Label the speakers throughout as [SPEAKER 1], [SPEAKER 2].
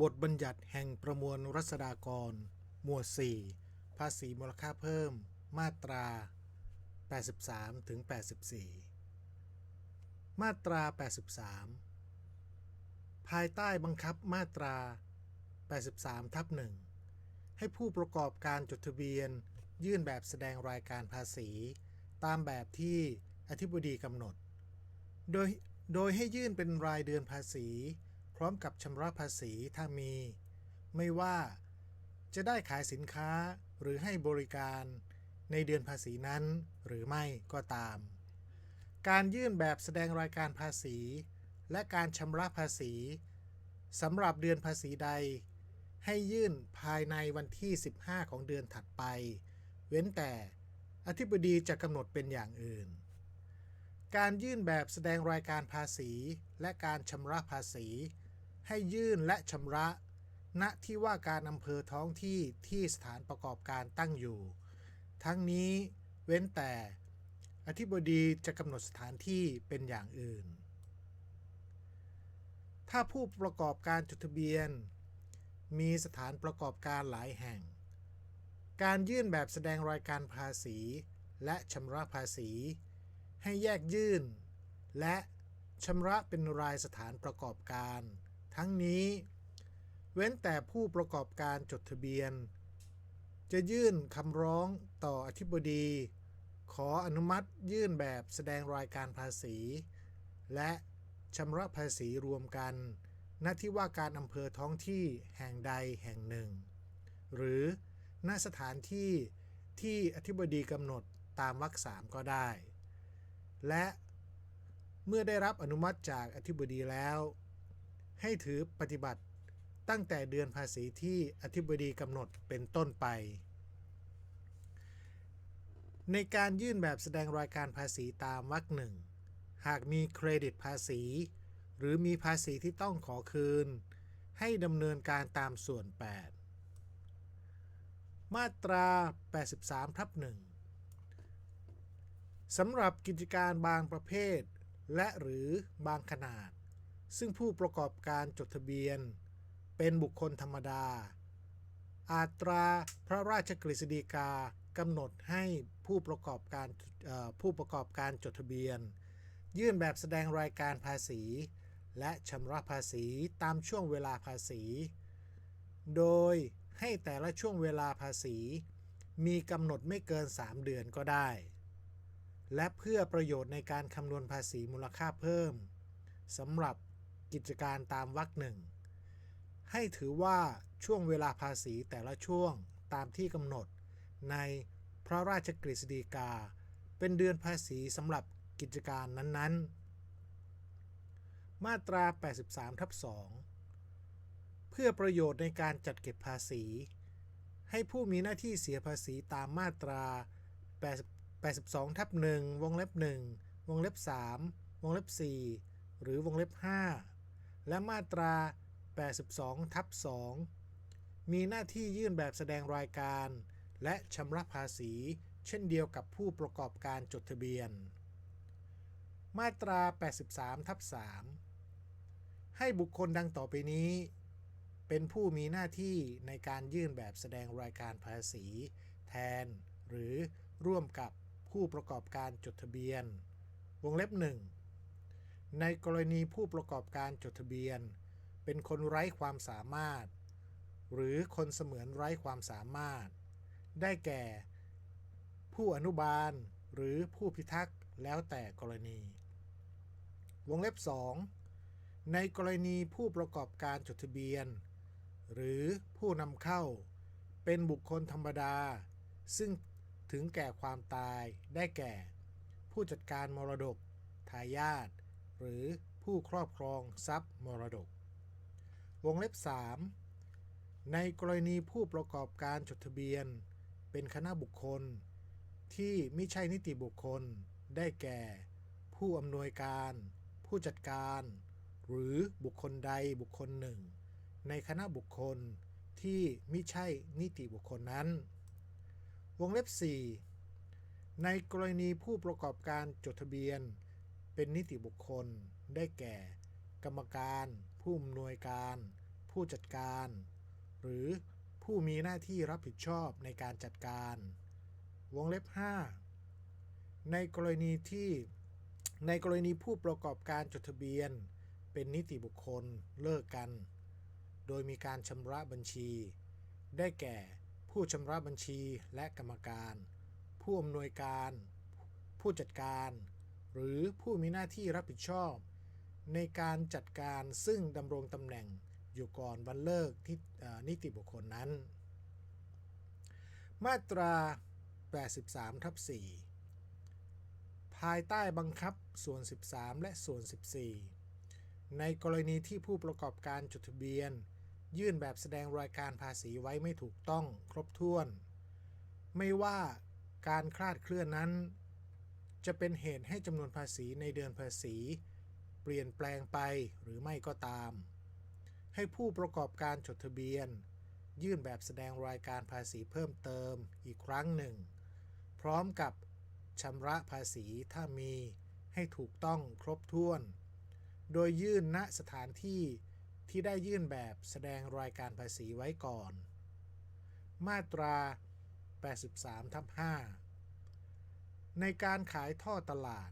[SPEAKER 1] บทบัญญัติแห่งประมวลรัษฎากร หมวด 4 ภาษีมูลค่าเพิ่ม มาตรา 83ถึง84 มาตรา 83 ภายใต้บังคับมาตรา 83ทับหนึ่งให้ผู้ประกอบการจดทะเบียน ยื่นแบบแสดงรายการภาษี ตามแบบที่อธิบดีกำหนด โดย โดยให้ยื่นเป็นรายเดือนภาษี ร้อมกับชำระภาษีถ้ามี ไม่ว่าจะได้ขายสินค้าหรือให้บริการในเดือนภาษีนั้นหรือไม่ก็ตาม การยื่นแบบแสดงรายการภาษี และการชำระภาษีสำหรับเดือนภาษีใด ให้ยื่นภายในวันที่ 15 ของเดือนถัดไป เว้นแต่อธิบดีจะกำหนดเป็นอย่างอื่น การยื่นแบบแสดงรายการภาษี และการชำระภาษี ให้ยื่นและชำระ ณที่ว่าการอำเภอท้องที่ที่สถานประกอบการตั้งอยู่ ทั้งนี้เว้นแต่ อธิบดีจะกำหนดสถานที่เป็นอย่างอื่น ถ้าผู้ประกอบการจดทะเบียน มีสถานประกอบการหลายแห่ง การยื่นแบบแสดงรายการภาษี และชำระภาษี ให้แยกยื่น และชำระเป็นรายสถานประกอบการ ทั้งนี้ เว้นแต่ผู้ประกอบการจดทะเบียน จะยื่นคำร้องต่ออธิบดี ขออนุมัติยื่นแบบแสดงรายการภาษี และชำระภาษีรวมกัน ณ ที่ว่าการอำเภอท้องที่แห่งใดแห่งหนึ่ง หรือณสถานที่ที่อธิบดีกำหนดตามวรรคสามก็ได้ และเมื่อได้รับอนุมัติจากอธิบดีแล้ว ให้ถือปฏิบัติตั้งแต่เดือนภาษีที่อธิบดีกำหนดเป็นต้นไป ในการยื่นแบบแสดงรายการภาษีตามวรรคหนึ่ง หากมีเครดิตภาษี หรือมีภาษีที่ต้องขอคืน ให้ดำเนินการตามส่วน 8 มาตรา 83ทับหนึ่งสำหรับกิจการบางประเภท และหรือบางขนาด ซึ่งผู้ประกอบการจดทะเบียน เป็นบุคคลธรรมดา อัตราพระราชกฤษฎีกากำหนดให้ผู้ประกอบการผู้ประกอบการจดทะเบียน ยื่นแบบแสดงรายการภาษี และชำระภาษีตามช่วงเวลาภาษี โดยให้แต่ละช่วงเวลาภาษี มีกำหนดไม่เกิน 3 เดือนก็ได้ และเพื่อประโยชน์ในการคำนวณภาษีมูลค่าเพิ่มสำหรับ กิจการตามวรรคหนึ่ง ให้ถือว่าช่วงเวลาภาษีแต่ละช่วงตามที่กำหนด ในพระราชกฤษฎีกา เป็นเดือนภาษีสำหรับกิจการนั้นๆ มาตรา 83ทับ2เพื่อประโยชน์ในการจัดเก็บภาษี ให้ผู้มีหน้าที่เสียภาษีตามมาตรา 82ทับ1วงเล็บ1วงเล็บ 3 วงเล็บ 4 หรือวงเล็บ 5 และมาตรา 82 ทับ 2 มีหน้าที่ยื่นแบบแสดงรายการ และชำระภาษี เช่นเดียวกับผู้ประกอบการจดทะเบียน มาตรา 83 ทับ 3 ให้บุคคลดังต่อไปนี้ เป็นผู้มีหน้าที่ในการยื่นแบบแสดงรายการภาษี แทน หรือร่วมกับผู้ประกอบการจดทะเบียน วงเล็บ1 ในกรณีผู้ประกอบการจดทะเบียน เป็นคนไร้ความสามารถ หรือคนเสมือนไร้ความสามารถ ได้แก่ ผู้อนุบาลหรือผู้พิทักษ์แล้วแต่กรณี วงเล็บ 2 ในกรณีผู้ประกอบการจดทะเบียน หรือผู้นำเข้า เป็นบุคคลธรรมดา ซึ่งถึงแก่ความตายได้แก่ ผู้จัดการมรดกทายาท หรือผู้ครอบครองทรัพย์มรดก วงเล็บ 3 ในกรณีผู้ประกอบการจดทะเบียน เป็นคณะบุคคล ที่ไม่ใช่นิติบุคคล ได้แก่ ผู้อำนวยการ ผู้จัดการ หรือบุคคลใดบุคคลหนึ่ง ในคณะบุคคลที่ไม่ใช่นิติบุคคลนั้น วงเล็บ 4 ในกรณีผู้ประกอบการจดทะเบียน เป็นนิติบุคคล ได้แก่ กรรมการ ผู้อำนวยการ ผู้จัดการ หรือผู้มีหน้าที่รับผิดชอบในการจัดการ วงเล็บ 5 ในกรณีที่ในกรณีผู้ประกอบการจดทะเบียน เป็นนิติบุคคลเลิกกัน โดยมีการชำระบัญชี ได้แก่ผู้ชำระบัญชีและกรรมการ ผู้อำนวยการ ผู้จัดการ หรือผู้มีหน้าที่รับผิดชอบ ในการจัดการซึ่งดำรงตำแหน่งอยู่ก่อนวันเลิกที่นิติบุคคลนั้น มาตรา 83ทับ4ภายใต้บังคับส่วน 13 และส่วน 14 ในกรณีที่ผู้ประกอบการจดทะเบียน ยื่นแบบแสดงรายการภาษีไว้ไม่ถูกต้องครบถ้วน ไม่ว่าการคลาดเคลื่อนนั้น จะเป็นเหตุให้จำนวนภาษีในเดือนภาษี เปลี่ยนแปลงไปหรือไม่ก็ตาม ให้ผู้ประกอบการจดทะเบียน ยื่นแบบแสดงรายการภาษีเพิ่มเติมอีกครั้งหนึ่ง พร้อมกับชำระภาษีถ้ามีให้ถูกต้องครบถ้วน โดยยื่นณสถานที่ที่ได้ยื่นแบบแสดงรายการภาษีไว้ก่อน มาตรา 83ทับ5 ในการขายท่อตลาด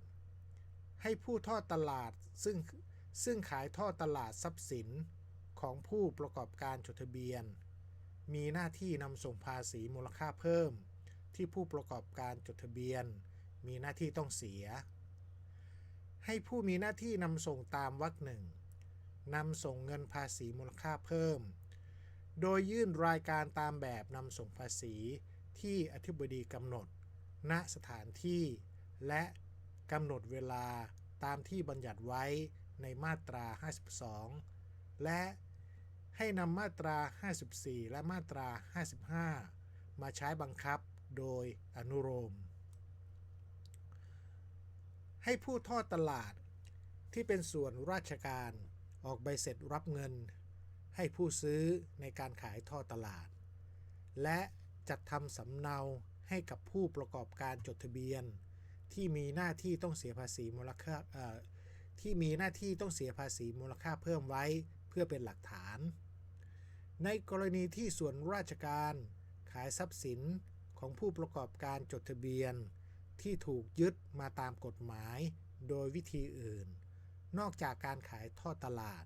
[SPEAKER 1] ให้ผู้ท่อตลาดซึ่งซึ่งขายท่อตลาดทรัพย์สินของผู้ประกอบการจดทะเบียน มีหน้าที่นำส่งภาษีมูลค่าเพิ่ม ที่ผู้ประกอบการจดทะเบียน มีหน้าที่ต้องเสีย ให้ผู้มีหน้าที่นำส่งตามวรรคหนึ่งนำส่งเงินภาษีมูลค่าเพิ่ม โดยยื่นรายการตามแบบนำส่งภาษีที่อธิบดีกำหนด ณสถานที่ และกำหนดเวลาตามที่บัญญัติไว้ในมาตรา 52 และให้นำมาตรา 54 และมาตรา 55 มาใช้บังคับโดยอนุโลมให้ผู้ทอดตลาดที่เป็นส่วนราชการออกใบเสร็จรับเงิน ให้ผู้ซื้อในการขายทอดตลาด และจัดทำสำเนา ให้กับผู้ประกอบการจดทะเบียน ที่มีหน้าที่ต้องเสียภาษีมูลค่าที่มีหน้าที่ต้องเสียภาษีมูลค่าเพิ่มไว้เพื่อเป็นหลักฐาน ในกรณีที่ส่วนราชการขายทรัพย์สินของผู้ประกอบการจดทะเบียน ที่ถูกยึดมาตามกฎหมายโดยวิธีอื่น นอกจากการขายทอดตลาด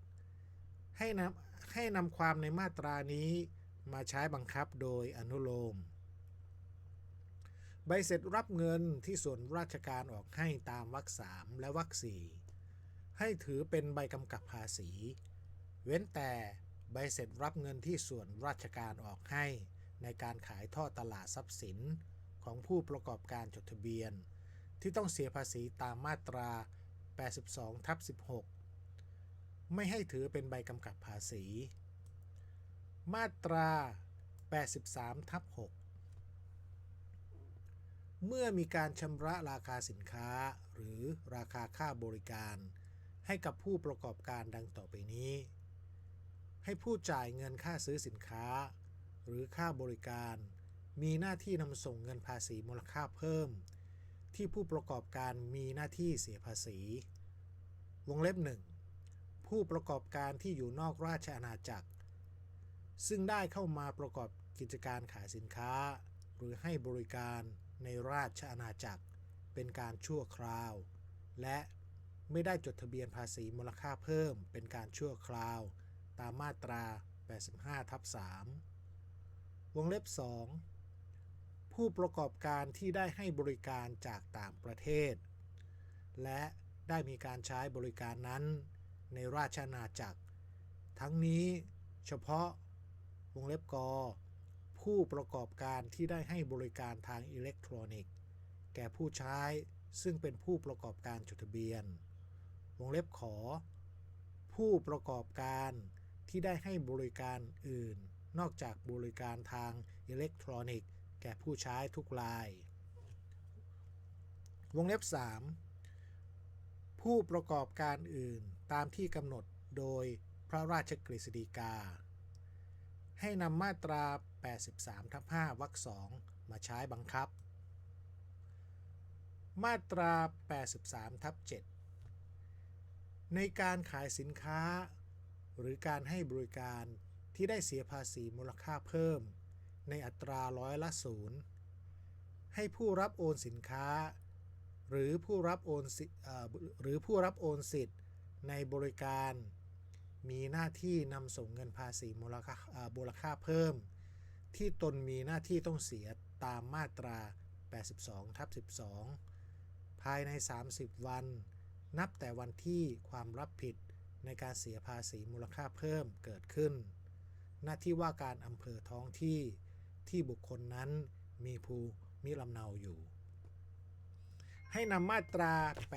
[SPEAKER 1] ให้นำให้นำความในมาตรานี้มาใช้บังคับโดยอนุโลม ใบเสร็จรับเงินที่ส่วนราชการออกให้ตามวรรคสามและวรรคสี่ให้ถือเป็นใบกำกับภาษี เว้นแต่ใบเสร็จรับเงินที่ส่วนราชการออกให้ในการขายท่อตลาดทรัพย์สินของผู้ประกอบการจดทะเบียน ที่ต้องเสียภาษีตามมาตรา 82ทับ16 ไม่ให้ถือเป็นใบกำกับภาษี มาตรา 83ทับ6 เมื่อมีการชำระราคาสินค้า หรือราคาค่าบริการ ให้กับผู้ประกอบการดังต่อไปนี้ ให้ผู้จ่ายเงินค่าซื้อสินค้า หรือค่าบริการ มีหน้าที่นำส่งเงินภาษีมูลค่าเพิ่ม ที่ผู้ประกอบการมีหน้าที่เสียภาษี วงเล็บหนึ่งผู้ประกอบการที่อยู่นอกราชอาณาจักร ซึ่งได้เข้ามาประกอบกิจการขายสินค้า หรือให้บริการ ในราชอาณาจักร เป็นการชั่วคราว และไม่ได้จดทะเบียนภาษีมูลค่าเพิ่ม เป็นการชั่วคราว ตามมาตรา 85ทับ3วงเล็บ 2 ผู้ประกอบการที่ได้ให้บริการจากต่างประเทศ และได้มีการใช้บริการนั้นในราชอาณาจักร ทั้งนี้เฉพาะวงเล็บกอ ผู้ประกอบการที่ได้ให้บริการทางอิเล็กทรอนิกส์ แก่ผู้ใช้ซึ่งเป็นผู้ประกอบการจดทะเบียน วงเล็บขอ ผู้ประกอบการที่ได้ให้บริการอื่น นอกจากบริการทางอิเล็กทรอนิกส์ แก่ผู้ใช้ทุกราย วงเล็บ 3 ผู้ประกอบการอื่นตามที่กำหนดโดยพระราชกฤษฎีกา ให้นำมาตรา 83ทับ5วรรคสองมาใช้บังคับ มาตรา 83ทับ7ในการขายสินค้า หรือการให้บริการที่ได้เสียภาษีมูลค่าเพิ่ม ในอัตราร้อยละศูนย์ให้ผู้รับโอนสินค้า หรือผู้รับโอนหรือผู้รับโอนสิทธิ์ในบริการ มีหน้าที่นำส่งเงินภาษีมูลค่ามูลค่าเพิ่ม ที่ตนมีหน้าที่ต้องเสียตามมาตรา 82ทับ12 ภายใน 30 วัน นับแต่วันที่ความรับผิดในการเสียภาษีมูลค่าเพิ่มเกิดขึ้น หน้าที่ว่าการอำเภอท้องที่ที่บุคคลนั้นมีภูมิลำเนาอยู่ ให้นำมาตรา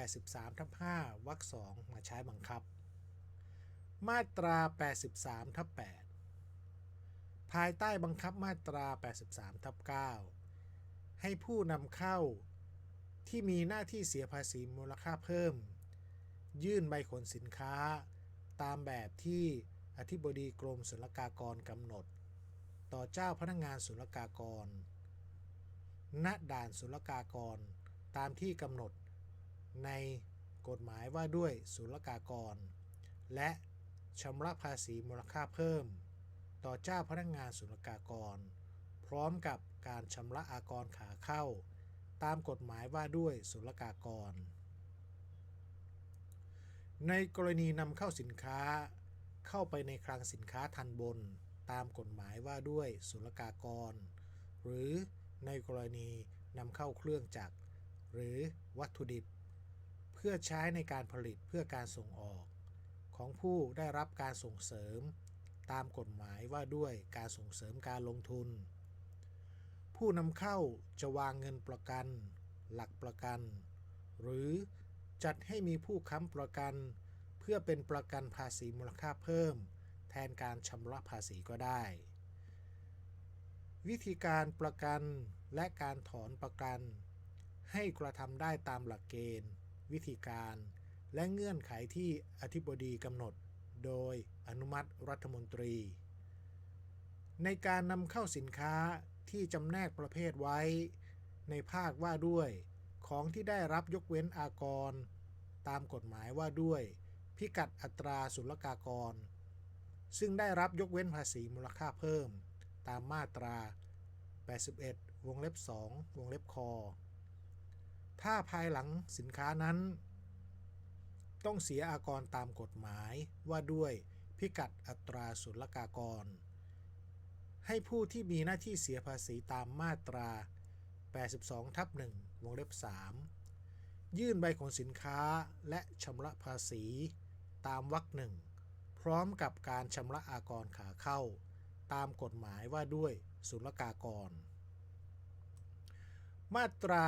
[SPEAKER 1] 83ทับ5วรรค2มาใช้บังคับ มาตรา 83ทับ8ภายใต้บังคับมาตรา 83ทับ9ให้ผู้นำเข้าที่มีหน้าที่เสียภาษีมูลค่าเพิ่ม ยื่นใบขนสินค้า ตามแบบที่อธิบดีกรมศุลกากรกำหนด ต่อเจ้าพนักงานศุลกากร ณ ด่านศุลกากร ตามที่กำหนด ในกฎหมายว่าด้วยศุลกากร และ ชำระภาษีมูลค่าเพิ่ม ต่อเจ้าพนักงานศุลกากร พร้อมกับการชำระอากรขาเข้า ตามกฎหมายว่าด้วยศุลกากร ในกรณีนำเข้าสินค้าเข้าไปในคลังสินค้าทันบน ตามกฎหมายว่าด้วยศุลกากร หรือในกรณีนำเข้าเครื่องจักร หรือวัตถุดิบ เพื่อใช้ในการผลิตเพื่อการส่งออก ของผู้ได้รับการส่งเสริม ตามกฎหมายว่าด้วยการส่งเสริมการลงทุน ผู้นำเข้าจะวางเงินประกัน หลักประกัน หรือจัดให้มีผู้ค้ำประกัน เพื่อเป็นประกันภาษีมูลค่าเพิ่ม แทนการชำระภาษีก็ได้ วิธีการประกันและการถอนประกัน ให้กระทำได้ตามหลักเกณฑ์ วิธีการ และเงื่อนไขที่อธิบดีกำหนด โดยอนุมัติรัฐมนตรี ในการนำเข้าสินค้าที่จำแนกประเภทไว้ ในภาคว่าด้วยของที่ได้รับยกเว้นอากร ตามกฎหมายว่าด้วย พิกัดอัตราศุลกากร ซึ่งได้รับยกเว้นภาษีมูลค่าเพิ่ม ตามมาตรา 81 วงเล็บ 2 วงเล็บคอถ้าภายหลังสินค้านั้น ต้องเสียอากรตามกฎหมายว่าด้วยพิกัดอัตราศุลกากร ให้ผู้ที่มีหน้าที่เสียภาษีตามมาตรา 82ทับ1วงเล็บ 3 ยื่นใบขนสินค้าและชำระภาษีตามวรรคหนึ่งพร้อมกับการชำระอากรขาเข้า ตามกฎหมายว่าด้วยศุลกากร มาตรา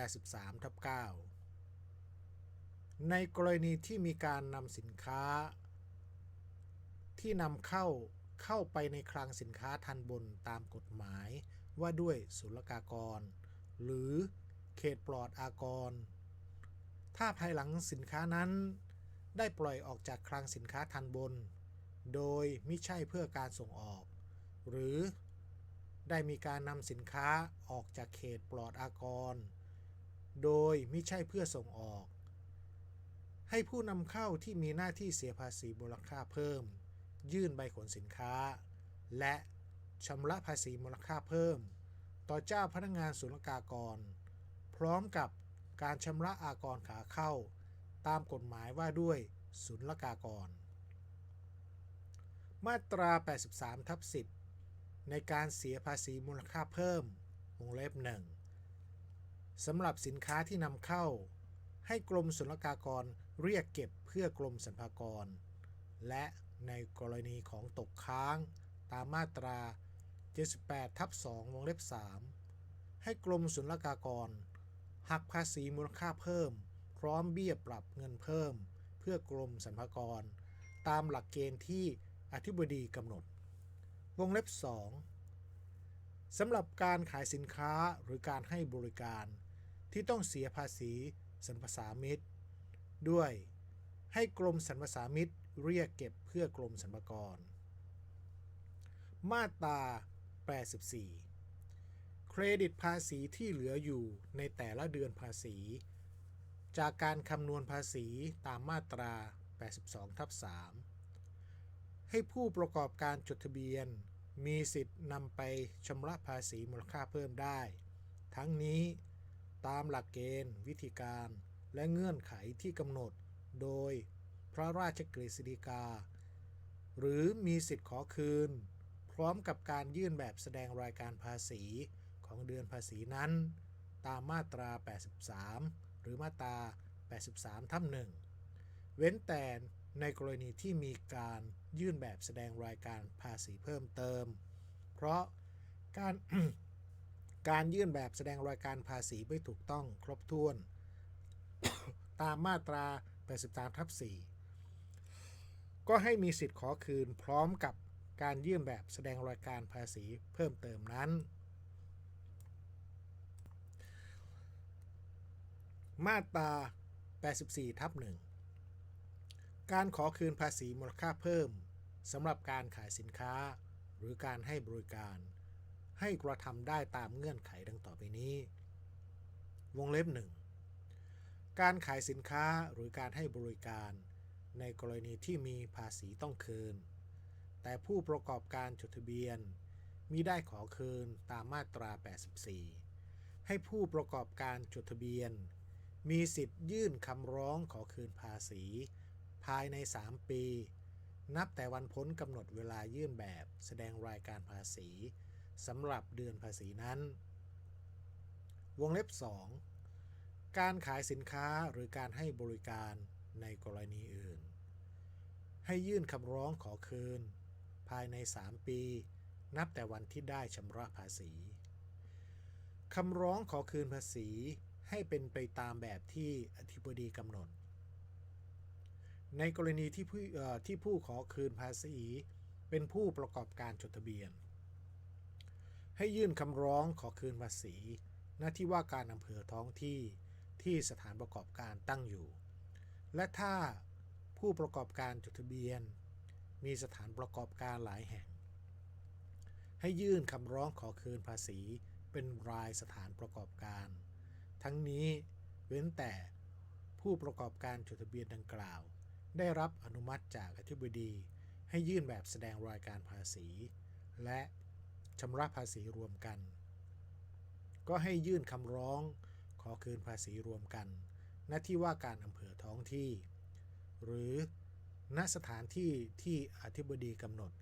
[SPEAKER 1] 83ทับ9 ในกรณีที่มีการนำสินค้า ที่นำเข้าเข้าไปในคลังสินค้าทันบนตามกฎหมายว่าด้วยศุลกากร หรือเขตปลอดอากร ถ้าภายหลังสินค้านั้นได้ปล่อยออกจากคลังสินค้าทันบน โดยไม่ใช่เพื่อการส่งออก หรือได้มีการนำสินค้าออกจากเขตปลอดอากร โดยไม่ใช่เพื่อส่งออก ให้ผู้นำเข้าที่มีหน้าที่เสียภาษีมูลค่าเพิ่ม ยื่นใบขนสินค้า และชำระภาษีมูลค่าเพิ่ม ต่อเจ้าพนักงานศุลกากร พร้อมกับการชำระอากรขาเข้า ตามกฎหมายว่าด้วยศุลกากร มาตรา 83ทับ10 ในการเสียภาษีมูลค่าเพิ่ม วงเล็บหนึ่งสำหรับสินค้าที่นำเข้า ให้กรมศุลกากร เรียกเก็บเพื่อกรมสรรพากร และในกรณีของตกค้างตามมาตรา 78ทับ2วงเล็บ 3 ให้กรมศุลกากร หักภาษีมูลค่าเพิ่ม พร้อมเบี้ยปรับเงินเพิ่ม เพื่อกรมสรรพากร ตามหลักเกณฑ์ที่อธิบดีกำหนด วงเล็บ 2สำหรับการขายสินค้าหรือการให้บริการ ที่ต้องเสียภาษีสรรพสามิต ด้วยให้กรมสรรพสามิตเรียกเก็บเพื่อกรมสรรพากร มาตรา 84 เครดิตภาษีที่เหลืออยู่ในแต่ละเดือนภาษี จากการคำนวณภาษีตามมาตรา 82ทับ3ให้ผู้ประกอบการจดทะเบียน มีสิทธิ์นำไปชำระภาษีมูลค่าเพิ่มได้ ทั้งนี้ตามหลักเกณฑ์วิธีการ และเงื่อนไขที่กำหนดโดยพระราชกฤษฎีกา หรือมีสิทธิ์ขอคืน พร้อมกับการยื่นแบบแสดงรายการภาษีของเดือนภาษีนั้น ตามมาตรา 83 หรือมาตรา 83ทับหนึ่งเว้นแต่ในกรณีที่มีการยื่นแบบแสดงรายการภาษีเพิ่มเติม เพราะการการยื่นแบบแสดงรายการภาษีไม่ถูกต้องครบถ้วน ตามมาตรา 83ทับ4ก็ให้มีสิทธิ์ขอคืนพร้อมกับการยื่นแบบแสดงรายการภาษีเพิ่มเติมนั้น มาตรา 84ทับ1การขอคืนภาษีมูลค่าเพิ่มสำหรับการขายสินค้าหรือการให้บริการ ให้กระทำได้ตามเงื่อนไขดังต่อไปนี้ วงเล็บหนึ่ง การขายสินค้าหรือการให้บริการ ในกรณีที่มีภาษีต้องคืน แต่ผู้ประกอบการจดทะเบียนมิได้ขอคืนตามมาตรา 84 ให้ผู้ประกอบการจดทะเบียน มีสิทธิ์ยื่นคำร้องขอคืนภาษี ภายใน 3 ปี นับแต่วันพ้นกำหนดเวลายื่นแบบแสดงรายการภาษีสำหรับเดือนภาษีนั้น วงเล็บ 2 การขายสินค้าหรือการให้บริการในกรณีอื่น ให้ยื่นคำร้องขอคืน ภายใน 3 ปี นับแต่วันที่ได้ชำระภาษีคำร้องขอคืนภาษีให้เป็นไปตามแบบที่อธิบดีกำหนด ในกรณีที่ผู้ที่ผู้ขอคืนภาษีเป็นผู้ประกอบการจดทะเบียน ให้ยื่นคำร้องขอคืนภาษีหน้าที่ว่าการอำเภอท้องที่ ที่สถานประกอบการตั้งอยู่ และถ้าผู้ประกอบการจดทะเบียน มีสถานประกอบการหลายแห่ง ให้ยื่นคำร้องขอคืนภาษีเป็นรายสถานประกอบการ ทั้งนี้เว้นแต่ผู้ประกอบการจดทะเบียนดังกล่าว ได้รับอนุมัติจากอธิบดี ให้ยื่นแบบแสดงรายการภาษี และชำระภาษีรวมกัน ก็ให้ยื่นคำร้อง ขอคืนภาษีรวมกัน ณ ที่ว่าการอำเภอท้องที่ หรือณสถานที่ที่อธิบดีกำหนด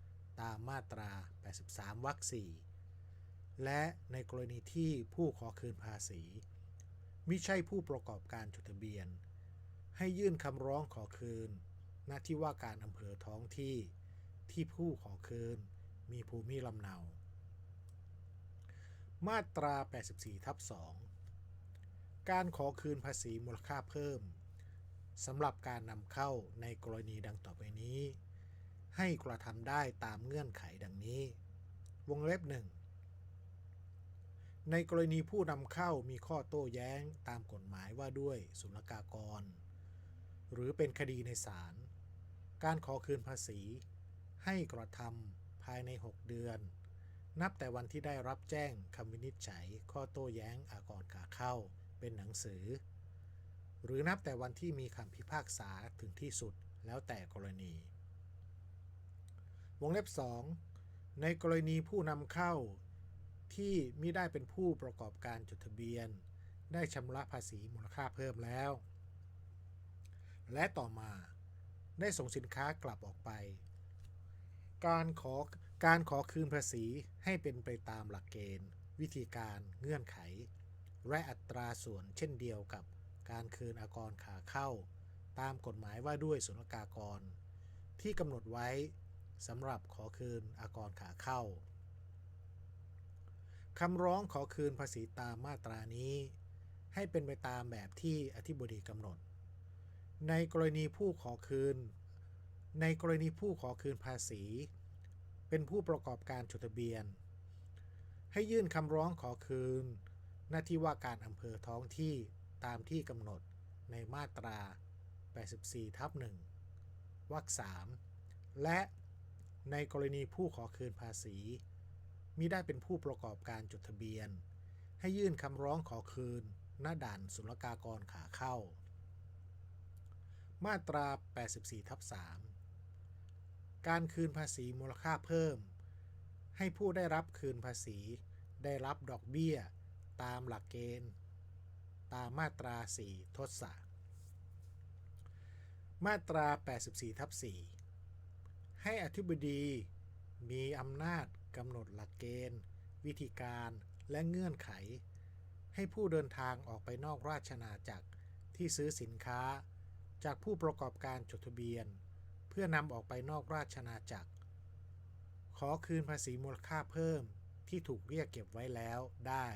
[SPEAKER 1] ตามมาตรา 83 วรรค 4 และในกรณีที่ผู้ขอคืนภาษี มิใช่ผู้ประกอบการจดทะเบียน ให้ยื่นคำร้องขอคืน ณ ที่ว่าการอำเภอท้องที่ ที่ผู้ขอคืนมีภูมิลำเนา มาตรา 84 ทับ 2 การขอคืนภาษีมูลค่าเพิ่มสำหรับการนำเข้าในกรณีดังต่อไปนี้ ให้กระทำได้ตามเงื่อนไขดังนี้ วงเล็บหนึ่งในกรณีผู้นำเข้ามีข้อโต้แย้งตามกฎหมายว่าด้วยศุลกากร หรือเป็นคดีในศาลการขอคืนภาษี ให้กระทำภายใน 6 เดือน นับแต่วันที่ได้รับแจ้งคำวินิจฉัยข้อโต้แย้งอากรขาเข้า เป็นหนังสือ หรือนับแต่วันที่มีคำพิพากษาถึงที่สุดแล้วแต่กรณี วงเล็บ 2 ในกรณีผู้นำเข้าที่มิได้เป็นผู้ประกอบการจดทะเบียน ได้ชำระภาษีมูลค่าเพิ่มแล้ว และต่อมาได้ส่งสินค้ากลับออกไป การขอการขอคืนภาษีให้เป็นไปตามหลักเกณฑ์ วิธีการเงื่อนไข และอัตราส่วนเช่นเดียวกับการคืนอากรขาเข้า ตามกฎหมายว่าด้วยศุลกากร ที่กำหนดไว้สำหรับขอคืนอากรขาเข้าคำร้องขอคืนภาษีตามมาตรานี้ ให้เป็นไปตามแบบที่อธิบดีกำหนด ในกรณีผู้ขอคืน ในกรณีผู้ขอคืนภาษี เป็นผู้ประกอบการจดทะเบียน ให้ยื่นคำร้องขอคืน หน้าที่ว่าการอำเภอท้องที่ตามที่กำหนดในมาตรา 84 ทับ 1 วรรค 3 และในกรณีผู้ขอคืนภาษีมิได้เป็นผู้ประกอบการจดทะเบียน ให้ยื่นคำร้องขอคืน หน้าด่านศุลกากรขาเข้า มาตรา 84 ทับ 3 การคืนภาษีมูลค่าเพิ่ม ให้ผู้ได้รับคืนภาษีได้รับดอกเบี้ย ตามหลักเกณฑ์ ตามมาตรา 4 ทศมาตรา 84 ทับ 4 ให้อธิบดีมีอำนาจกำหนดหลักเกณฑ์ วิธีการและเงื่อนไข ให้ผู้เดินทางออกไปนอกราชอาณาจักรที่ซื้อสินค้า จากผู้ประกอบการจดทะเบียน เพื่อนำออกไปนอกราชอาณาจักร ขอคืนภาษีมูลค่าเพิ่มที่ถูกเรียกเก็บไว้แล้วได้